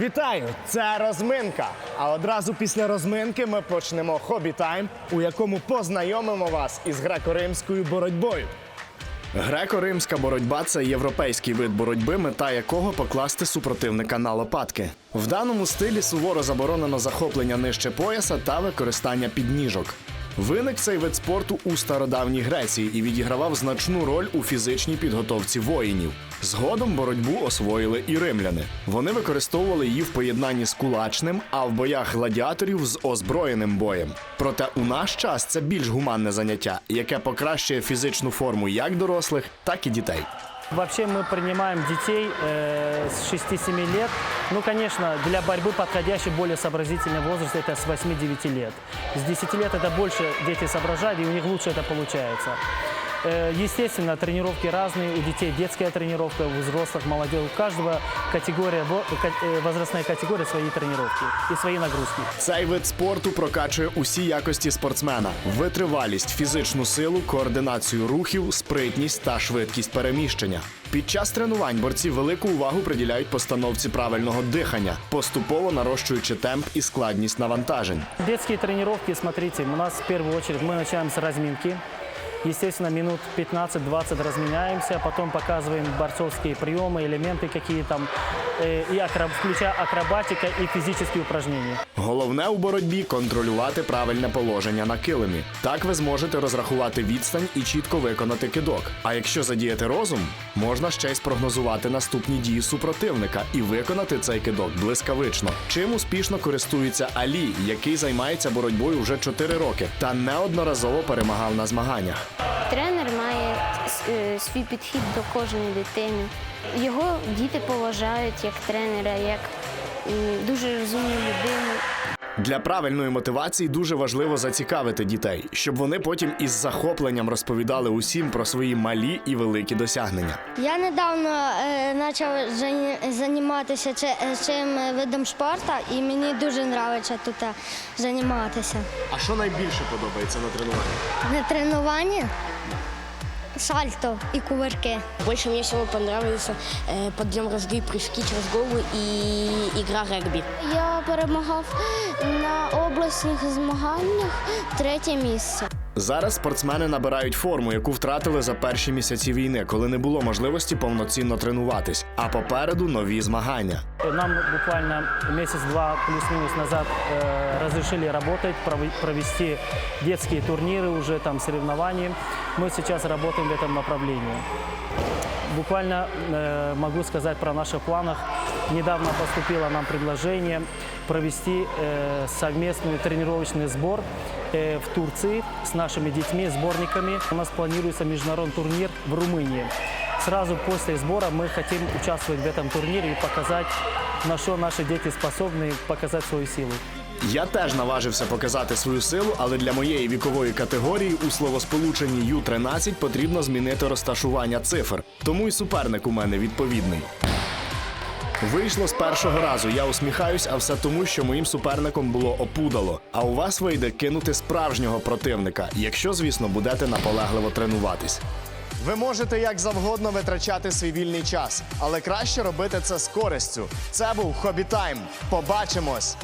Вітаю! Це розминка. А одразу після розминки ми почнемо хобі тайм, у якому познайомимо вас із греко-римською боротьбою. Греко-римська боротьба це європейський вид боротьби, мета якого покласти супротивника на лопатки. В даному стилі суворо заборонено захоплення нижче пояса та використання підніжок. Виник цей вид спорту у стародавній Греції і відігравав значну роль у фізичній підготовці воїнів. Згодом боротьбу освоїли і римляни. Вони використовували її в поєднанні з кулачним, а в боях гладіаторів з озброєним боєм. Проте у наш час це більш гуманне заняття, яке покращує фізичну форму як дорослих, так і дітей. Вообще мы принимаем детей э, с 6-7 лет. Ну, конечно, для борьбы подходящий более сообразительный возраст это с 8-9 лет. С 10 лет это больше дети соображают, и у них лучше это получается. Э, Естественно, тренировки разные. У детей детская тренировка, у взрослых, молодежи. У каждого категория, во- ка- э, возрастная категория свои тренировки и свои нагрузки. Цей вид спорту прокачує усі якості спортсмена: витривалість, фізичну силу, координацію рухів, спритність та швидкість переміщення. Під час тренувань борці велику увагу приділяють постановці правильного дихання, поступово нарощуючи темп і складність навантажень. Детские тренировки, смотрите, у нас в первую очередь мы начинаем с разминки. Естественно, минут 15-20 разменяемся, потом показываем борцовские приемы, элементы какие там, э, и акро- включая акробатика и физические упражнения. Головне у боротьбі контролювати правильне положення на килимі. Так ви зможете розрахувати відстань і чітко виконати кидок. А якщо задіяти розум, можна ще й спрогнозувати наступні дії супротивника і виконати цей кидок блискавично. Чим успішно користується Алі, який займається боротьбою вже 4 роки та неодноразово перемагав на змаганнях. Тренер має е, свій підхід до кожної дитини. Його діти поважають як тренера, як дуже розумну людину. Для правильної мотивації дуже важливо зацікавити дітей, щоб вони потім із захопленням розповідали усім про свої малі і великі досягнення. Я недавно е, почав займатися е, цим е, видом спорту і мені дуже подобається тут е, займатися. А що найбільше подобається на тренуванні? На тренуванні сальто і кувырки. Больше мне всего понравился э, подъем разды, прыжки через голову и игра регби. Я перемагав на обласних змаганнях третє місце. Зараз спортсмени набирають форму, яку втратили за перші місяці війни, коли не було можливості повноцінно тренуватись. А попереду нові змагання. Нам буквально месяц-два плюс-минус назад э, разрешили работать, прови- провести детские турниры, уже там соревнования. Мы сейчас работаем в этом направлении. Буквально э, могу сказать про наших планах. Недавно поступило нам предложение провести э, совместный тренировочный сбор э, в Турции с нашими детьми, сборниками. У нас планируется международный турнир в Румынии. Сразу после сбора мы хотим участвовать в этом турнире и показать, на что наши дети способны показать свою силу. Я теж наважився показати свою силу, але для моєї вікової категорії у словосполученні Ю-13 потрібно змінити розташування цифр. Тому і суперник у мене відповідний. Вийшло з першого разу. Я усміхаюсь, а все тому, що моїм суперником було опудало. А у вас вийде кинути справжнього противника, якщо, звісно, будете наполегливо тренуватись. Ви можете як завгодно витрачати свій вільний час, але краще робити це з користю. Це був Хобі Тайм. Побачимось!